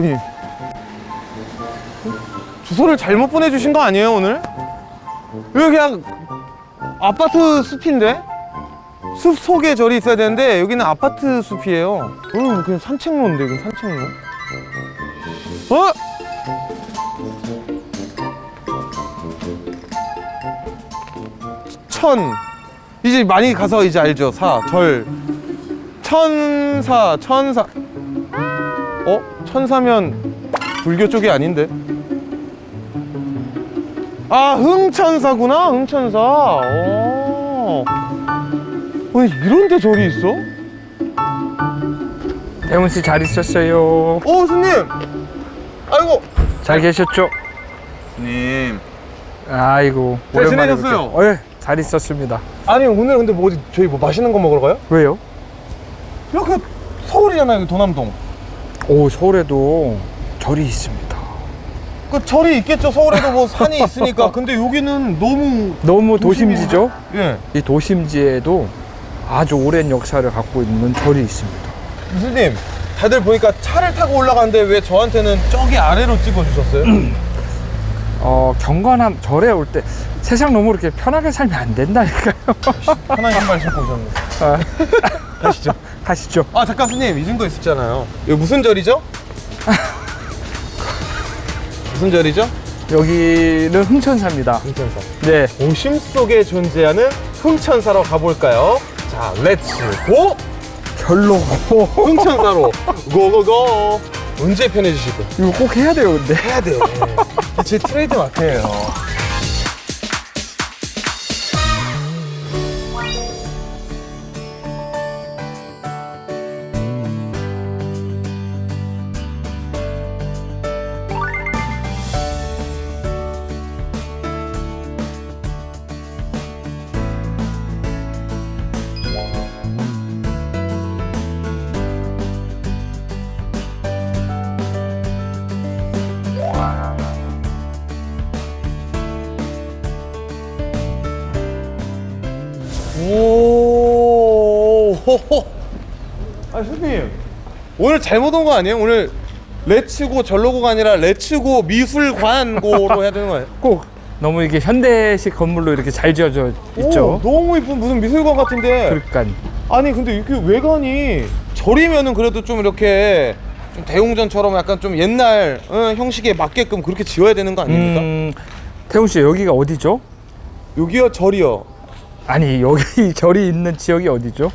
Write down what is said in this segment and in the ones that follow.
허니 주소를 잘못 보내주신 거 아니에요 오늘? 여기 그냥 아파트 숲인데? 숲 속에 절이 있어야 되는데 여기는 아파트 숲이에요 여기 그냥 산책로인데 이거 산책로 어? 천 이제 많이 가서 이제 알죠 사 절 천사 천사 어? 천사면 불교 쪽이 아닌데 아 흥천사구나 흥천사 오. 아니 이런 데 절이 있어? 대문 씨잘 있었어요. 어 스님 아이고 잘 계셨죠? 스님 아이고 잘 오랜만에 지내셨어요? 어, 예, 잘 있었습니다. 아니 오늘 근데 뭐 어디 저희 뭐 맛있는 거 먹으러 가요? 왜요? 여기 서울이잖아요 여기 도남동 오 서울에도 절이 있습니다. 그 절이 있겠죠 서울에도 뭐 산이 있으니까 근데 여기는 너무 너무 도심지죠? 예 이 도심지에도 아주 오랜 역사를 갖고 있는 절이 있습니다. 스님 다들 보니까 차를 타고 올라가는데 왜 저한테는 저기 아래로 찍어주셨어요? 어 경건함 절에 올 때 세상 너무 이렇게 편하게 살면 안 된다니까요. 편한 신발 신고 오셨네 아, 가시죠 가시죠. 아 잠깐 스님 이 정도 있었잖아요 이거 무슨 절이죠? 무슨 절이죠? 여기는 흥천사입니다. 흥천사 네. 도심 속에 존재하는 흥천사로 가볼까요? 자 렛츠 고! 별로고 흥천사로 고고고 언제 편해주시고 이거 꼭 해야 돼요, 근데. 해야 돼. 제 트레이드 마크예요. 오. 아 선생님 오늘 잘못 온 거 아니에요? 오늘 레츠고 절로고가 아니라 레츠고 미술관고로 해야 되는 거예요? 꼭 너무 이게 현대식 건물로 이렇게 잘 지어져 있죠. 오, 너무 이쁜 무슨 미술관 같은데. 그러니까 아니 근데 이렇게 외관이 절이면은 그래도 좀 이렇게 좀 대웅전처럼 약간 좀 옛날 어, 형식에 맞게끔 그렇게 지어야 되는 거 아닙니까? 음, 태훈 씨 여기가 어디죠? 여기요 절이요. 아니 여기 절이 있는 지역이 어디죠?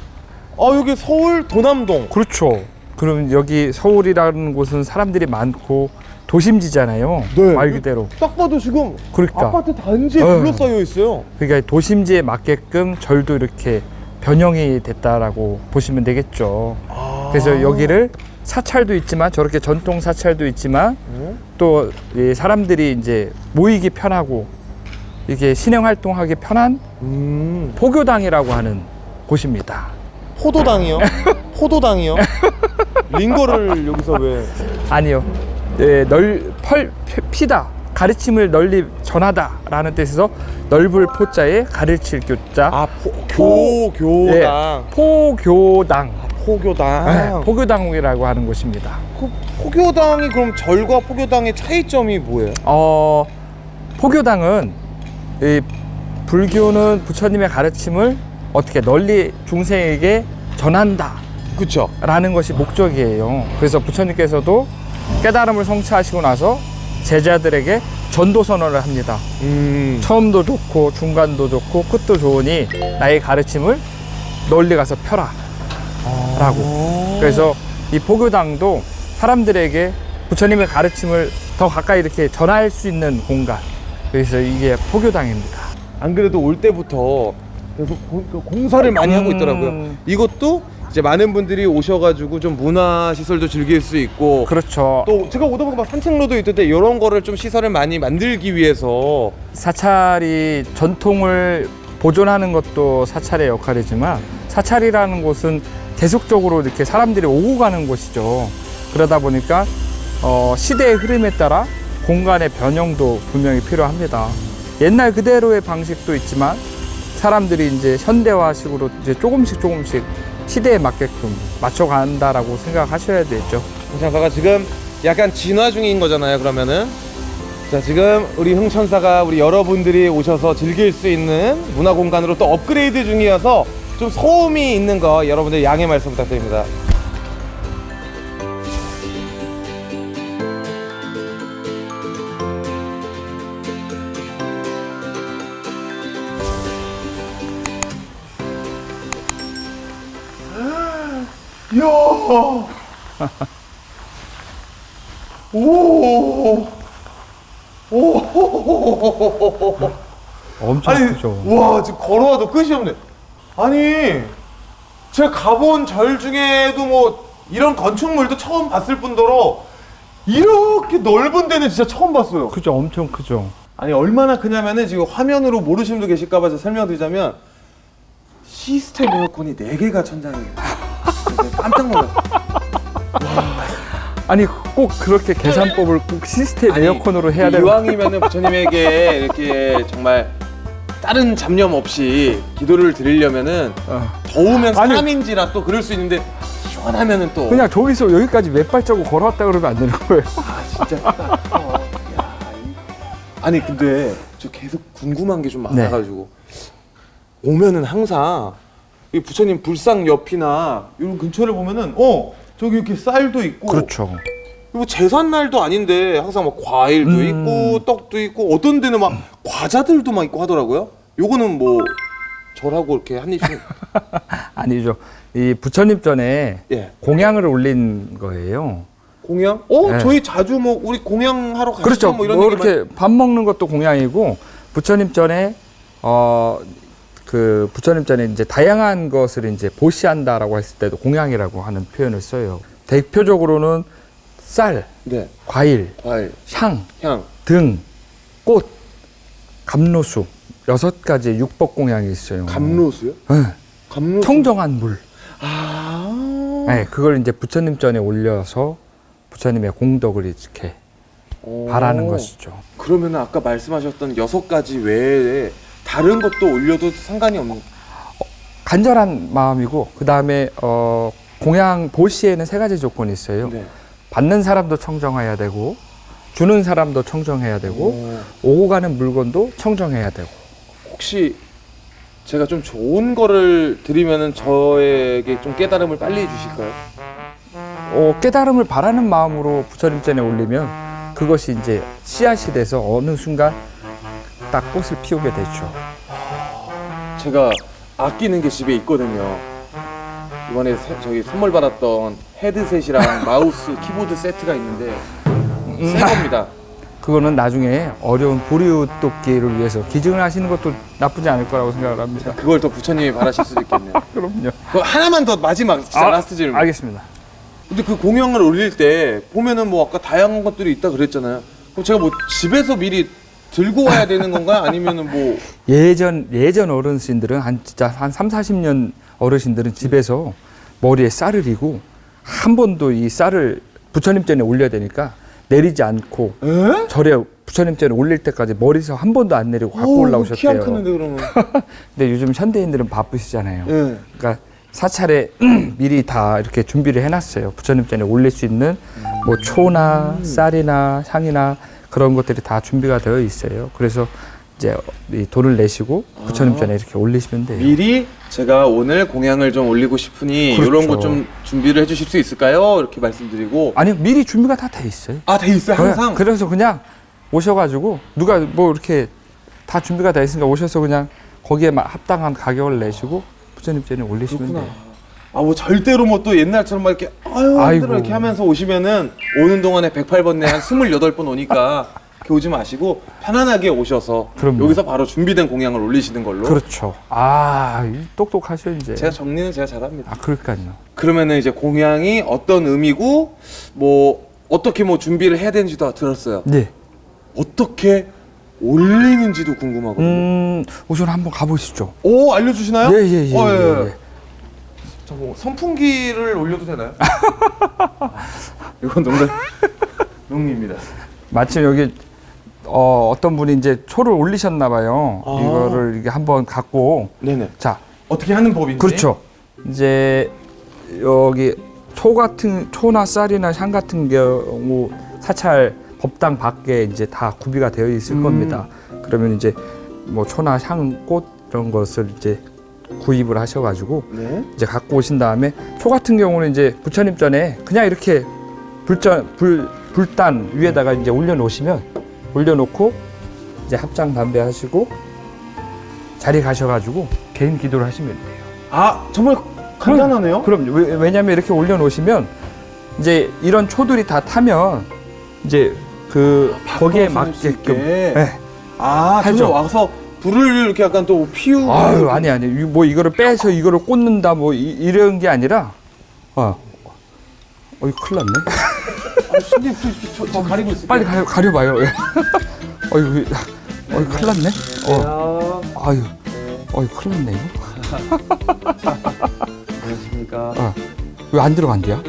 아 여기 서울 도남동. 그렇죠. 그럼 여기 서울이라는 곳은 사람들이 많고 도심지잖아요. 네. 말 그대로. 딱 봐도 지금 그러니까. 아파트 단지에 어. 둘러싸여 있어요. 그러니까 도심지에 맞게끔 절도 이렇게 변형이 됐다라고 보시면 되겠죠. 그래서 여기를 사찰도 있지만 저렇게 전통 사찰도 있지만 어? 또이 사람들이 이제 모이기 편하고 이게 신앙 활동하기 편한 음. 포교당이라고 하는 곳입니다. 포도당이요? 포도당이요? 링거를 여기서 왜? 아니요. 네, 널, 펄, 피- 피다. 가르침을 널리 전하다라는 뜻에서 넓을 포자에 가르칠 교자 아, 포, 교, 교당. 예, 포교당 아, 포교당. 네, 포교당이라고 하는 곳입니다. 그 포교당이 그럼 절과 포교당의 차이점이 뭐예요? 어, 포교당은 이 불교는 부처님의 가르침을 어떻게 널리 중생에게 전한다라는 그쵸? 것이 목적이에요. 그래서 부처님께서도 깨달음을 성취하시고 나서 제자들에게 전도 선언을 합니다. 음. 처음도 좋고 중간도 좋고 끝도 좋으니 나의 가르침을 널리 가서 펴라. 라고. 그래서 이 포교당도 사람들에게 부처님의 가르침을 더 가까이 이렇게 전할 수 있는 공간. 그래서 이게 포교당입니다. 안 그래도 올 때부터 계속 고- 그 공사를 많이 하고 음. 있더라고요. 이것도 이제 많은 분들이 오셔가지고 좀 문화 시설도 즐길 수 있고 그렇죠. 또 제가 오다 보니까 막 산책로도 있던데 이런 거를 좀 시설을 많이 만들기 위해서 사찰이 전통을 보존하는 것도 사찰의 역할이지만 사찰이라는 곳은 계속적으로 이렇게 사람들이 오고 가는 곳이죠. 그러다 보니까 어, 시대의 흐름에 따라 공간의 변형도 분명히 필요합니다. 옛날 그대로의 방식도 있지만 사람들이 이제 현대화식으로 이제 조금씩 조금씩 시대에 맞게끔 맞춰간다라고 생각하셔야 되죠. 장사가 지금 약간 진화 중인 거잖아요. 그러면은 자 지금 우리 흥천사가 우리 여러분들이 오셔서 즐길 수 있는 문화 공간으로 또 업그레이드 중이어서 좀 소음이 있는 거 여러분들 양해 말씀 부탁드립니다. 이야. 오. 오. 엄청 아니, 크죠. 와, 지금 걸어와도 끝이 없네. 아니, 제가 가본 절 중에도 뭐 이런 건축물도 처음 봤을 뿐더러 이렇게 넓은 데는 진짜 처음 봤어요. 그죠, 엄청 크죠. 아니 얼마나 크냐면은 지금 화면으로 모르시는 분도 계실까봐 제가 설명드리자면 시스템 에어컨이 4개가 천장에. 깜짝 놀랐어요. 아니 꼭 그렇게 계산법을 꼭 시스템 아니, 에어컨으로 해야 되는 이왕이면은 부처님에게 이렇게 정말 다른 잡념 없이 기도를 드리려면은 어. 더우면 아니. 사람인지라 또 그럴 수 있는데 시원하면은 또 그냥 저기서 여기까지 몇 발자국 걸어왔다 그러면 안 되는 거예요. 아 진짜. 야, 이- 아니 근데 저 계속 궁금한 게좀 네. 많아가지고 오면은 항상 이 부처님 불상 옆이나 이런 근처를 보면은 어 저기 이렇게 쌀도 있고 그렇죠. 뭐 제삿 날도 아닌데 항상 막 과일도 음. 있고 떡도 있고 어떤 데는 막 과자들도 막 있고 하더라고요. 요거는 뭐 절하고 이렇게 한 입씩 아니죠. 이 부처님 전에 예 공양을 올린 거예요. 공양? 어 네. 저희 자주 뭐 우리 공양 하러 가시죠 그렇죠. 뭐 이런 뭐 얘기 많이- 이렇게 밥 먹는 것도 공양이고 부처님 전에 어 그 부처님 전에 이제 다양한 것을 이제 보시한다라고 했을 때도 공양이라고 하는 표현을 써요. 대표적으로는 쌀, 네 과일, 과일 향, 향 등, 꽃, 감로수 여섯 가지 육법 공양이 있어요. 감로수요? 네. 감로수 청정한 물. 아 네, 그걸 이제 부처님 전에 올려서 부처님의 공덕을 이렇게 오. 바라는 것이죠. 그러면 아까 말씀하셨던 여섯 가지 외에 다른 것도 올려도 상관이 없는 간절한 마음이고 그 다음에 어, 공양 보시에는 세 가지 조건이 있어요. 네. 받는 사람도 청정해야 되고 주는 사람도 청정해야 되고 오. 오고 가는 물건도 청정해야 되고 혹시 제가 좀 좋은 거를 드리면은 저에게 좀 깨달음을 빨리 주실까요? 어, 깨달음을 바라는 마음으로 부처님 전에 올리면 그것이 이제 씨앗이 돼서 어느 순간 딱 꽃을 피우게 되죠. 제가 아끼는 게 집에 있거든요. 이번에 세- 저기 선물 받았던 헤드셋이랑 마우스, 키보드 세트가 있는데 새 겁니다. 그거는 나중에 어려운 보리우 돕기를 위해서 기증을 하시는 것도 나쁘지 않을 거라고 생각을 합니다. 그걸 더 부처님이 바라실 수도 있겠네요. 그럼요. 그 하나만 더 마지막 진짜 아, 라스트 질문. 알겠습니다. 근데 그 공연을 올릴 때 보면은 뭐 아까 다양한 것들이 있다 그랬잖아요. 그럼 제가 뭐 집에서 미리 들고 와야 되는 건가요? 아니면은 뭐 예전 예전 어르신들은 한 진짜 한 3, 40년 어르신들은 집에서 머리에 쌀을 이고 한 번도 이 쌀을 부처님 전에 올려야 되니까 내리지 않고 에? 절에 부처님 전에 올릴 때까지 머리서 한 번도 안 내리고 갖고 올라오셨대요. 키안 크는데 그러면. 근데 요즘 현대인들은 바쁘시잖아요. 예. 그러니까 사찰에 미리 다 이렇게 준비를 해놨어요. 부처님 전에 올릴 수 있는 뭐 초나 쌀이나 향이나 그런 것들이 다 준비가 되어 있어요. 그래서 이제 이 돈을 내시고 부처님 아. 전에 이렇게 올리시면 돼요. 미리 제가 오늘 공양을 좀 올리고 싶으니 그렇죠. 이런 것좀 준비를 해주실 수 있을까요? 이렇게 말씀드리고 아니 미리 준비가 다 돼 있어요. 아 돼 있어요 항상. 네, 그래서 그냥 오셔가지고 누가 뭐 이렇게 다 준비가 돼 있으니까 오셔서 그냥 거기에 마- 합당한 가격을 내시고 부처님 전에 올리시면 그렇구나. 돼요. 아 뭐 절대로 뭐 또 옛날처럼 막 이렇게 아유 아이고. 힘들어 이렇게 하면서 오시면은 오는 동안에 108번에 한 28번 오니까 이렇게 오지 마시고 편안하게 오셔서 그럼요. 여기서 바로 준비된 공양을 올리시는 걸로 그렇죠. 아 이 똑똑하셔 이제. 제가 정리는 제가 잘합니다. 아 그러니까요. 그러면은 이제 공양이 어떤 의미고 뭐 어떻게 뭐 준비를 해야 되는지도 들었어요. 네. 어떻게 올리는지도 궁금하거든요. 음 우선 한번 가보시죠. 오 알려주시나요? 예 예예. 예, 어, 예, 예, 예. 저뭐 선풍기를 올려도 되나요? 이건 농담 농입니다. 마침 여기 어, 어떤 분이 이제 초를 올리셨나 봐요. 아. 이거를 이게 한번 갖고 네네. 자 어떻게 하는 법인지. 그렇죠. 이제 여기 초 같은 초나 쌀이나 향 같은 경우 사찰 법당 밖에 이제 다 구비가 되어 있을 음. 겁니다. 그러면 이제 뭐 초나 향, 꽃 이런 것을 이제 구입을 하셔가지고 네. 이제 갖고 오신 다음에 초 같은 경우는 이제 부처님 전에 그냥 이렇게 불전 불 불단 위에다가 이제 올려놓으시면 올려놓고 이제 합장 담배 하시고 자리 가셔가지고 개인 기도를 하시면 돼요. 아 정말 간단하네요. 그럼 왜, 왜냐면 이렇게 올려놓으시면 이제 이런 초들이 다 타면 이제 그 거기에 쓸수 있게. 맞게끔 네. 아 하죠. 와서 불을 이렇게 약간 또 피우고. 아유 아니 아니 이- 뭐 이거를 빼서 이거를 꽂는다 뭐 이, 런게 아니라 어 어이 큰일 났네. 아, 손님 또 저, 저 가리고 있을게요. 빨리 가려, 가려봐요. 예. 어이, 어이, 큰일 났네. 어, 아, 아유, 네. 어이, 큰일 났네, 이거. 안녕하십니까. 어. 왜안 들어간대요?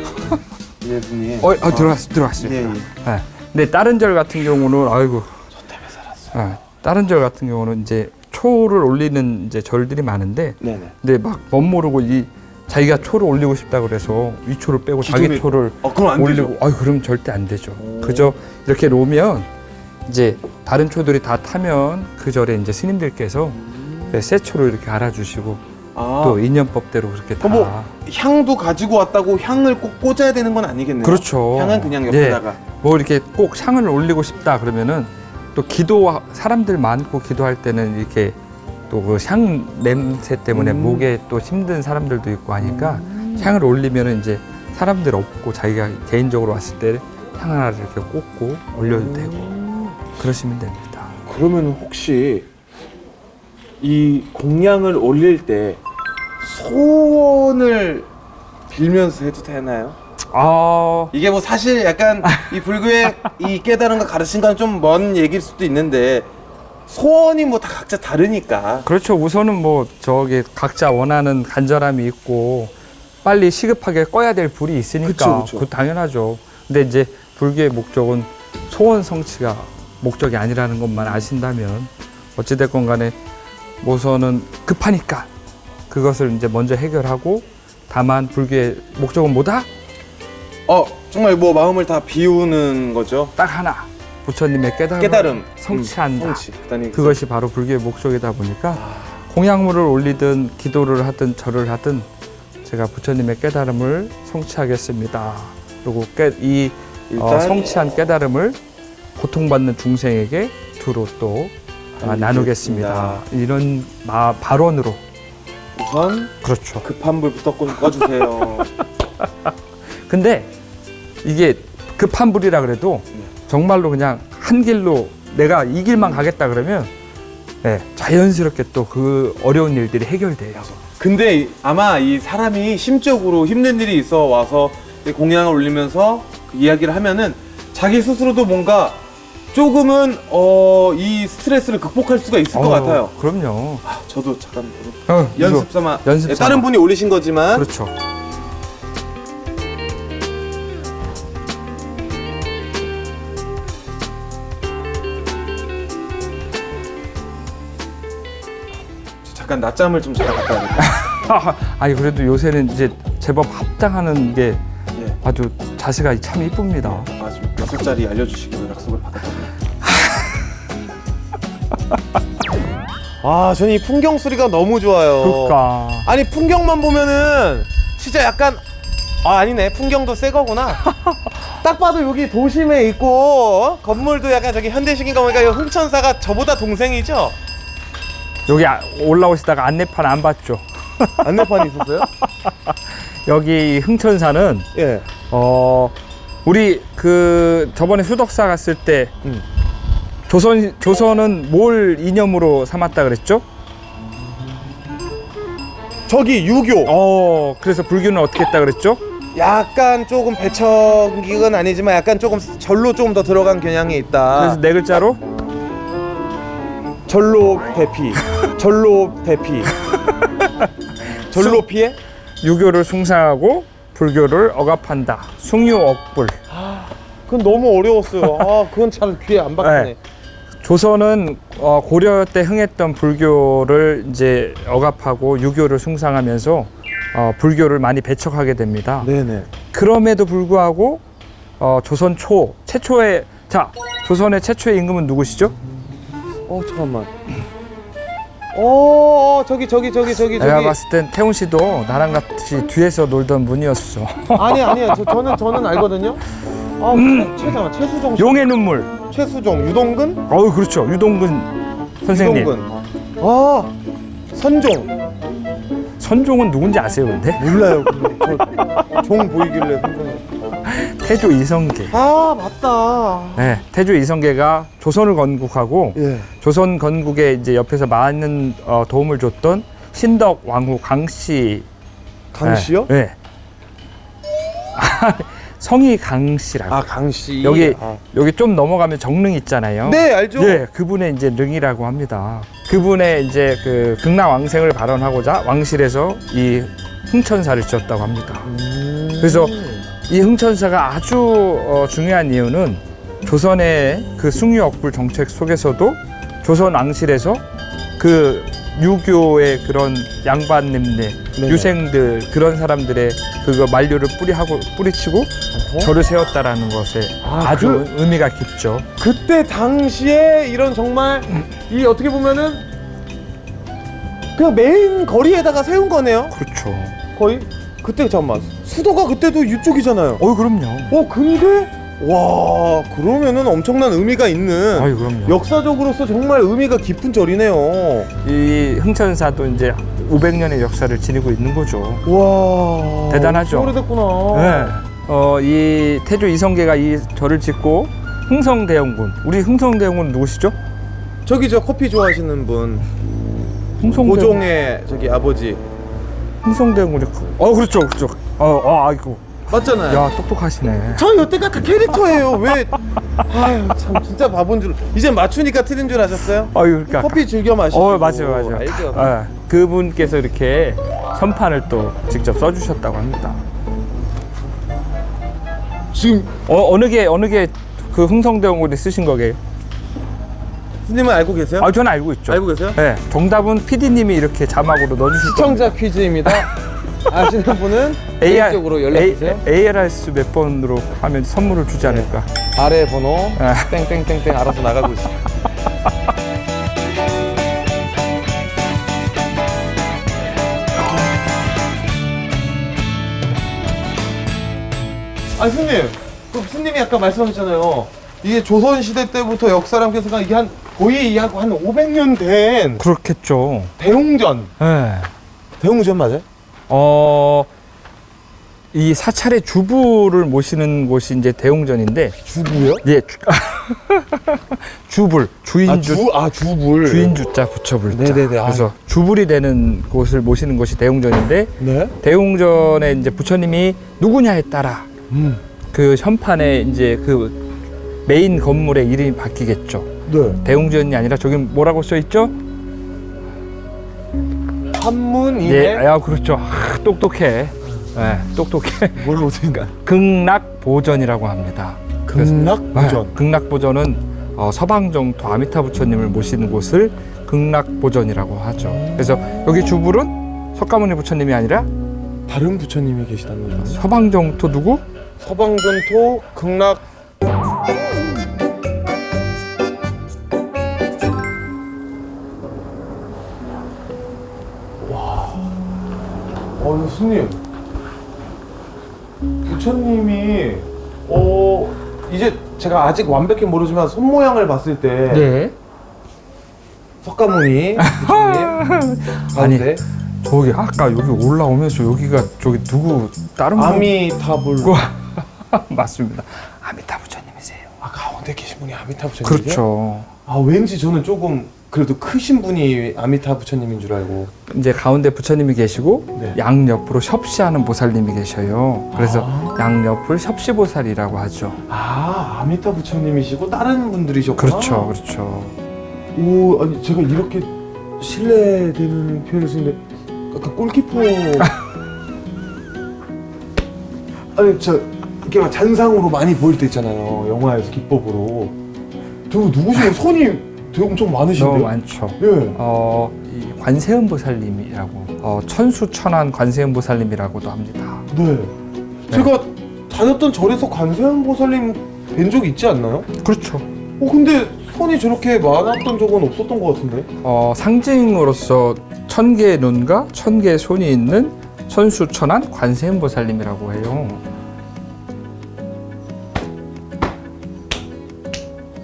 예수님. 어, 어 들어갔어, 들어갔어요. 예, 예. 예. 근데 다른 절 같은 경우는, 아이고. 저 때문에 살았어. 예. 다른 절 같은 경우는 이제 초를 올리는 이제 절들이 많은데, 네네. 근데 막 멋모르고 이 자기가 초를 올리고 싶다 그래서 위 초를 빼고 자기 기존에- 초를 어, 그럼 안 올리고. 아유, 그럼 절대 안 되죠. 오. 그저 이렇게 놓으면 이제 다른 초들이 다 타면 그 절에 이제 스님들께서 새 초로 이렇게 알아주시고 아, 또 인연법대로 그렇게 다. 그럼 뭐 향도 가지고 왔다고 향을 꼭 꽂아야 되는 건 아니겠네요. 그렇죠. 향은 그냥 예. 옆에다가. 뭐 이렇게 꼭 향을 올리고 싶다 그러면은 또 기도 사람들 많고 기도할 때는 이렇게 또 그 향 냄새 때문에 음. 목에 또 힘든 사람들도 있고 하니까 향을 올리면은 이제 사람들 없고 자기가 개인적으로 왔을 때 향 하나를 이렇게 꽂고 올려도 되고 음. 그러시면 됩니다. 그러면 혹시 이 공양을 올릴 때 소원을 빌면서 해도 되나요? 아, 이게 뭐 사실 약간 이 불교의 이 깨달음과 가르침과는 좀 먼 얘기일 수도 있는데 소원이 뭐 다 각자 다르니까 그렇죠. 우선은 뭐 저기 각자 원하는 간절함이 있고 빨리 시급하게 꺼야 될 불이 있으니까 그쵸, 그쵸. 그 당연하죠. 근데 이제 불교의 목적은 소원 성취가 목적이 아니라는 것만 아신다면 어찌됐건 간에 우선은 급하니까 그것을 이제 먼저 해결하고 다만 불교의 목적은 뭐다? 어 정말 뭐 마음을 다 비우는 거죠 딱 하나. 부처님의 깨달음, 깨달음 성취한다. 음, 성취 그다음에 그것이 바로 불교의 목적이다 보니까 공양물을 올리든 기도를 하든 절을 하든 제가 부처님의 깨달음을 성취하겠습니다. 그리고 깨, 이 어, 일단 성취한 깨달음을 고통받는 중생에게 두루 또 아, 나누겠습니다. 이런 마, 발언으로 우선 그렇죠. 급한 불부터 꺼- 꺼주세요 근데 이게 급한 불이라 그래도 네. 정말로 그냥 한 길로 내가 이 길만 가겠다 그러면 네, 자연스럽게 또 그 어려운 일들이 해결돼요. 근데 아마 이 사람이 심적으로 힘든 일이 있어 와서 이 공양을 올리면서 그 이야기를 하면은 자기 스스로도 뭔가 조금은 어, 이 스트레스를 극복할 수가 있을 것 어, 같아요. 그럼요. 아, 저도 잠깐 어, 연습 삼아 연습 예, 삼아. 다른 분이 올리신 거지만 그렇죠. 잠깐 낮잠을 좀 자다 갔다 와야 아니 그래도 요새는 이제 제법 합당하는 게 예. 아주 자세가 참 이쁩니다. 아주 여섯 자리 알려주시기로 약속을 받았거든요. 아, 저는 이 풍경 소리가 너무 좋아요. 그러니까 아니 풍경만 보면은 진짜 약간 아 아니네 풍경도 새 거구나 딱 봐도 여기 도심에 있고 어? 건물도 약간 저기 현대식인가 보니까 이 흥천사가 저보다 동생이죠 여기 아- 올라오시다가 안내판 안 봤죠? 안내판이 있었어요? 여기 흥천사는 예 어 우리 그 저번에 수덕사 갔을 때 음. 조선 조선은 뭘 이념으로 삼았다 그랬죠? 저기 유교 어 그래서 불교는 어떻게 했다 그랬죠? 약간 조금 배척은 아니지만 약간 조금 절로 조금 더 들어간 경향이 있다 그래서 네 글자로 절로 대피 절로 대피 절로 피해? 유교를 숭상하고 불교를 억압한다. 숭유억불. 그건 너무 어려웠어요 아 그건 참 귀에 안 박히네 네. 조선은 어, 고려 때 흥했던 불교를 이제 억압하고 유교를 숭상하면서 어, 불교를 많이 배척하게 됩니다. 네네 그럼에도 불구하고 어, 조선 초 최초의 자 조선의 최초의 임금은 누구시죠? 어 잠깐만. 어, 어 저기 저기 저기 저기 내가 저기. 봤을 땐 태훈 씨도 나랑 같이 뒤에서 놀던 분이었어. 아니 아니요. 저, 저는 저는 알거든요. 아, 최, 최, 잠깐 최수종 씨. 용의 눈물. 최수종, 유동근? 어우 그렇죠. 유동근 선생님. 유동근. 아, 선종. 선종은 누군지 아세요, 근데? 몰라요. 저종 보이길래 선종. 태조 이성계. 아, 맞다. 네, 태조 이성계가 조선을 건국하고 예. 조선 건국에 이제 옆에서 많은 어, 도움을 줬던 신덕 왕후 강씨. 강씨요? 네. 네. 성이 강씨라고. 아, 강씨. 여기 아. 여기 좀 넘어가면 정릉 있잖아요. 네, 알죠. 예, 그분의 이제 능이라고 합니다. 그분의 이제 그 극락 왕생을 발언하고자 왕실에서 이 흥천사를 지었다고 합니다. 음. 그래서 이 흥천사가 아주 어, 중요한 이유는 조선의 그 숭유억불 정책 속에서도 조선 왕실에서 그 유교의 그런 양반님들, 네네. 유생들 그런 사람들의 그거 만류를 뿌리하고 뿌리치고 어허. 절을 세웠다라는 것에 아, 아, 주 그- 의미가 깊죠. 그때 당시에 이런 정말 이 어떻게 보면은 그냥 메인 거리에다가 세운 거네요. 그렇죠. 거의 그때 잠깐만 수도가 그때도 이쪽이잖아요. 어, 그럼요. 어 근데 와 그러면은 엄청난 의미가 있는 아유, 그럼요. 역사적으로서 정말 의미가 깊은 절이네요. 이 흥천사도 이제 500년의 역사를 지니고 있는 거죠. 와 대단하죠? 오래됐구나. 네. 어, 이 태조 이성계가 이 절을 짓고 흥성대원군. 우리 흥성대원군 누구시죠? 저기 저 커피 좋아하시는 분 흥성대원. 고종의 저기 아버지 흥성대원군이. 어, 그렇죠, 그렇죠. 어, 어, 아이고. 맞잖아요. 야, 똑똑하시네. 저 여태가 그 캐릭터예요. 왜? 아유 참 진짜 바본 줄. 이제 맞추니까 틀린 줄 아셨어요? 아유, 그러니까. 커피 즐겨 마시고. 어, 맞아요, 맞아요. 알죠. 아, 그분께서 이렇게 선판을 또 직접 써주셨다고 합니다. 지금 어, 어느 게 어느 게 그 흥성대원군이 쓰신 거게요? 스님은 알고 계세요? 아, 저는 알고 있죠. 알고 계세요? 네, 정답은 PD님이 이렇게 자막으로 넣어주실. 시청자 퀴즈입니다. 아시는 분은 개인적으로 연락 주세요. ARS 몇 번으로 하면 선물을 주지 않을까. 아래 번호 아. 땡땡땡땡 알아서 나가고 있어. 아 스님, 그 스님이 아까 말씀하셨잖아요. 이게 조선 시대 때부터 역사랑 께서가 이게 한 거의 약한 500년 된 그렇겠죠. 대웅전. 네. 대웅전 맞아요? 어, 이 사찰의 주부를 모시는 곳이 이제 대웅전인데, 주부요? 예, 주, 주불, 주인주, 아, 주, 아 주불. 주인주자 부처불자. 네네네. 아. 그래서 주불이 되는 곳을 모시는 곳이 대웅전인데, 네. 대웅전에 이제 부처님이 누구냐에 따라 음. 그 현판에 이제 그 메인 건물의 이름이 바뀌겠죠. 네. 대웅전이 아니라 저기 뭐라고 써 있죠? 한문이네. 예, 아 그렇죠. 아, 똑똑해. 예, 똑똑해. 뭐라고 생각? 극락보전이라고 합니다. 그래서- 극락보전. 네, 극락보전은 어, 서방정토 아미타 부처님을 모시는 곳을 극락보전이라고 하죠. 그래서 여기 주불은 석가모니 부처님이 아니라 다른 부처님이 계시답니다. 서방정토 누구? 서방전토 극락. 어, 스님. 부처님이 어 이제 제가 아직 완벽히 모르지만 손 모양을 봤을 때 네. 석가모니 부처님 가운데 저기 아까 여기 올라오면서 여기가 저기 누구 다른 분? 아미타불 맞습니다. 아미타 부처님이세요. 아 가운데 계신 분이 아미타 부처님이세요? 그렇죠. 아 왠지 저는 조금 그래도 크신 분이 아미타 부처님인 줄 알고 이제 가운데 부처님이 계시고 네. 양 옆으로 협시하는 보살님이 계셔요. 그래서 양 옆을 협시보살이라고 하죠. 아 아미타 부처님이시고 다른 분들이셨구나 그렇죠, 그렇죠. 오 아니 제가 이렇게 신뢰되는 표현을 쓰는데 약간 골키퍼 아니 저 이렇게 막 잔상으로 많이 보일 때 있잖아요 영화에서 기법으로 저 누구시고 손이 되게 엄청 많으신데요? 너무 많죠. 예. 어, 이 관세음 보살님이라고 어, 천수천안 관세음 보살님이라고도 합니다. 네. 제가 다녔던 절에서 관세음 보살님 뵌적 있지 않나요? 그렇죠. 어 근데 손이 저렇게 많았던 적은 없었던 것 같은데. 어, 상징으로서 천 개의 눈과 천 개의 손이 있는 천수천안 관세음보살님이라고 해요.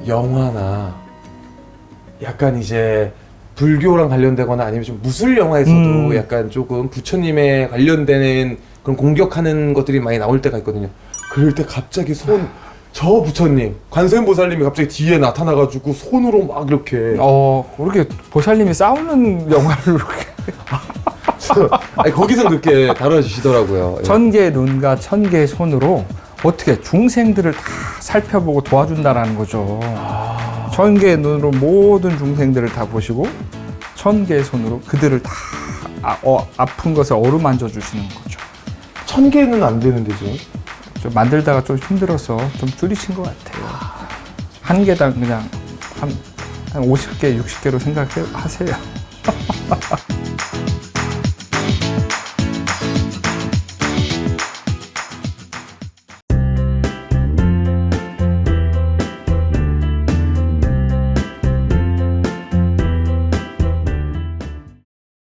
영화나 약간 이제 불교랑 관련되거나 아니면 좀 무술 영화에서도 음. 약간 조금 부처님에 관련되는 그런 공격하는 것들이 많이 나올 때가 있거든요. 그럴 때 갑자기 손, 저 부처님, 관세음보살님이 갑자기 뒤에 나타나가지고 손으로 막 이렇게. 어, 그렇게 보살님이 싸우는 영화를 이렇게 아니, 거기서 그렇게 다뤄주시더라고요. 예. 천 개의 눈과 천 개의 손으로 어떻게 중생들을 다 살펴보고 도와준다라는 거죠. 천 개의 눈으로 모든 중생들을 다 보시고 천 개의 손으로 그들을 다 아, 어, 아픈 것을 어루만져 주시는 거죠. 천 개는 안 되는데 지금. 좀 만들다가 좀 힘들어서 좀 줄이신 것 같아요. 한 개당 그냥 한, 한 50개, 60개로 생각하세요.